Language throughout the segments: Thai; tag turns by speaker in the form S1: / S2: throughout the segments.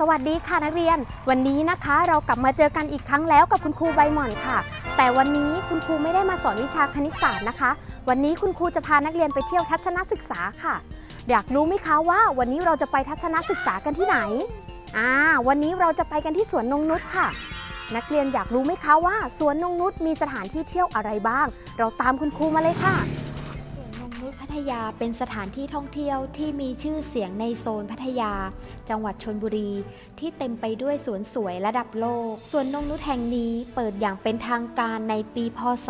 S1: สวัสดีค่ะนักเรียน วันนี้นะคะเรากลับมาเจอกันอีกครั้งแล้วกับคุณครูใบหม่อนค่ะ แต่วันนี้คุณครูไม่ได้มาสอนวิชาคณิตศาสตร์นะคะ วันนี้คุณครูจะพานักเรียนไปเที่ยวทัศนศึกษาค่ะ อยากรู้ไหมคะว่าวันนี้เราจะไปทัศนศึกษากันที่ไหน อ่าวันนี้เราจะไปกันที่สวนนงนุชค่ะ นักเรียนอยากรู้ไหมคะว่า สวนนงนุชมีสถานที่เที่ยวอะไรบ้าง เราตามคุณครูมาเลยค่ะ
S2: สวนนงนุษพัทยาเป็นสถานที่ท่องเที่ยวที่มีชื่อเสียงในโซนพัทยา จังหวัดชนบุรี ที่เต็มไปด้วยสวนสวยระดับโลก สวนนงนุษแห่งนี้เปิดอย่างเป็นทางการในปีพศ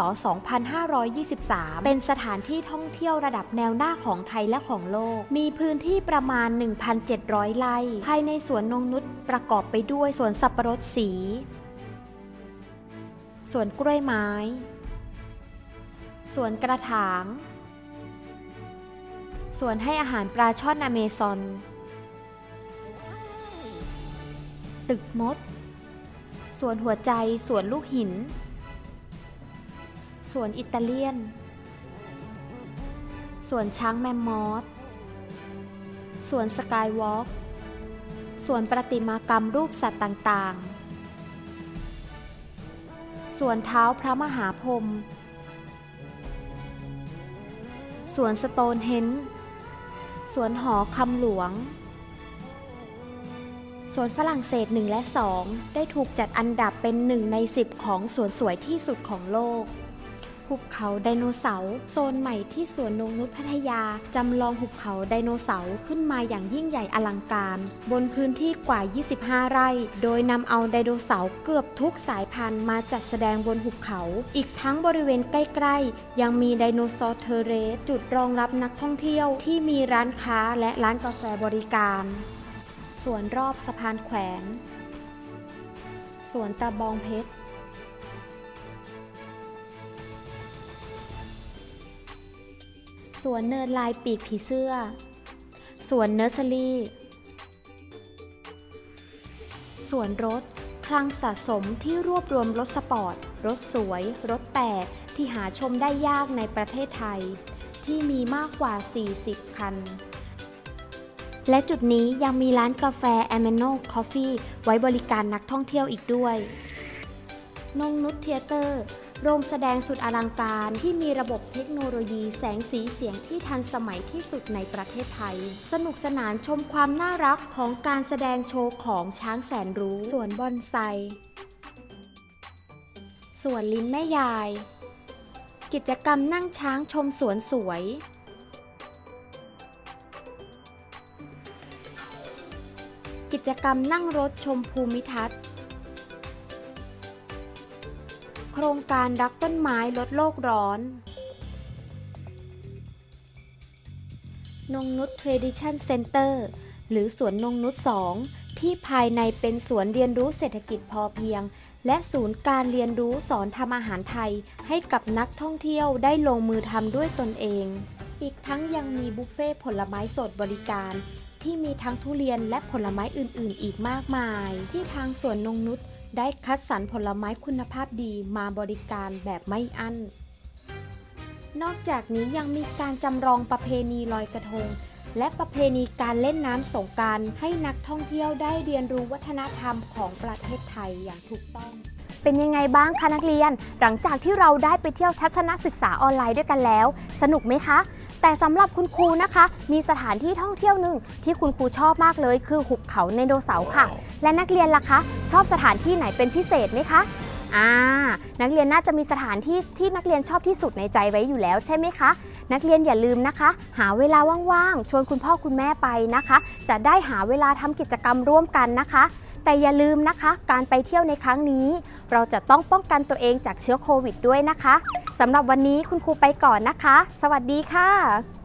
S2: 2523 เป็นสถานที่ท่องเที่ยวระดับแนวหน้าของไทยและของโลก มีพื้นที่ประมาณ 1,700 ไร่ ภายในสวนนงนุษประกอบไปด้วยสวนสับปะรดสี สวนกล้วยไม้สวนกระถาง สวนให้อาหารปลาช่อนอเมซอน ตึกมดสวนหัวใจสวนลูกหินสวนอิตาเลียนสวนช้างแมมมอสสวนสกายวอล์กสวนประติมากรรมรูปสัตว์ต่างๆสวนเท้าพระมหาพรหมสวนสโตนเฮนจ์ สวนหอคำหลวง สวนฝรั่งเศส 1 และ 2 ได้ถูกจัดอันดับเป็นหนึ่งใน 10 ของสวนสวยที่สุดของโลก หุบเขาไดโนเสาร์โซนใหม่ที่สวนนงนุษพัทยา จำลองหุบเขาไดโนเสาร์ขึ้นมาอย่างยิ่งใหญ่อลังการ บนพื้นที่กว่า 25 ไร่ โดยนำเอาไดโนเสาร์เกือบทุกสายพันธุ์มาจัดแสดงบนหุบเขา อีกทั้งบริเวณใกล้ๆ ยังมีไดโนเสาร์เทเรสจุดรองรับนักท่องเที่ยวที่มีร้านค้าและร้านกาแฟบริการสวนรอบสะพานแขวนสวนตะบองเพชร สวนเนินลายปีกผีเสื้อ สวนเนอร์เซอรี่ สวนรถ คลังสะสมที่รวบรวมรถสปอร์ต รถสวย รถแปลกที่หาชมได้ยากในประเทศไทย ที่มีมากกว่า 40 คัน และจุดนี้ยังมีร้านกาแฟ a m a n o Coffee ไว้บริการนักท่องเที่ยวอีกด้วย นงนุชเทเตอร์ โรงแสดงสุดอลังการที่มีระบบเทคโนโลยีแสงสีเสียงที่ทันสมัยที่สุดในประเทศไทย สนุกสนานชมความน่ารักของการแสดงโชว์ของช้างแสนรู้สวนบอนไซสวนลิ้นแม่ยาย กิจกรรมนั่งช้างชมสวนสวย กิจกรรมนั่งรถชมภูมิทัศน์ โครงการรักต้นไม้ลดโลกร้อน นงนุช Tradition Center หรือสวนนงนุช2 ที่ภายในเป็นสวนเรียนรู้เศรษฐกิจพอเพียง และศูนย์การเรียนรู้สอนทำอาหารไทย ให้กับนักท่องเที่ยวได้ลงมือทำด้วยตนเอง อีกทั้งยังมีบุฟเฟ่ผลไม้สดบริการ ที่มีทั้งทุเรียนและผลไม้อื่น ๆ อีกมากมาย ที่ทางสวนนงนุช ได้คัดสรรผลไม้คุณภาพดีมาบริการแบบไม่อั้น นอกจากนี้ยังมีการจำลองประเพณีลอยกระทง และประเพณีการเล่นน้ำสงกรารให้นักท่องเที่ยวได้เรียนรู้วัฒนธรรมของประเทศไทยอย่างถูกต้อง
S1: เป็นยังไงบ้างคะนักเรียน หลังจากที่เราได้ไปเที่ยวทัศนศึกษาออนไลน์ด้วยกันแล้ว สนุกไหมคะ แต่สำหรับคุณครูนะคะ มีสถานที่ท่องเที่ยวหนึ่งที่คุณครูชอบมากเลยคือหุบเขาไดโนเสาร์ค่ะ และนักเรียนล่ะคะ ชอบสถานที่ไหนเป็นพิเศษไหมคะอ่านักเรียนน่าจะมีสถานที่ที่นักเรียนชอบที่สุดในใจไว้อยู่แล้วใช่ไหมคะ นักเรียนอย่าลืมนะคะ หาเวลาว่างๆชวนคุณพ่อคุณแม่ไปนะคะ จะได้หาเวลาทำกิจกรรมร่วมกันนะคะ แต่อย่าลืมนะคะ การไปเที่ยวในครั้งนี้ เราจะต้องป้องกันตัวเองจากเชื้อโควิดด้วยนะคะสำหรับวันนี้คุณครูไปก่อนนะคะ สวัสดีค่ะ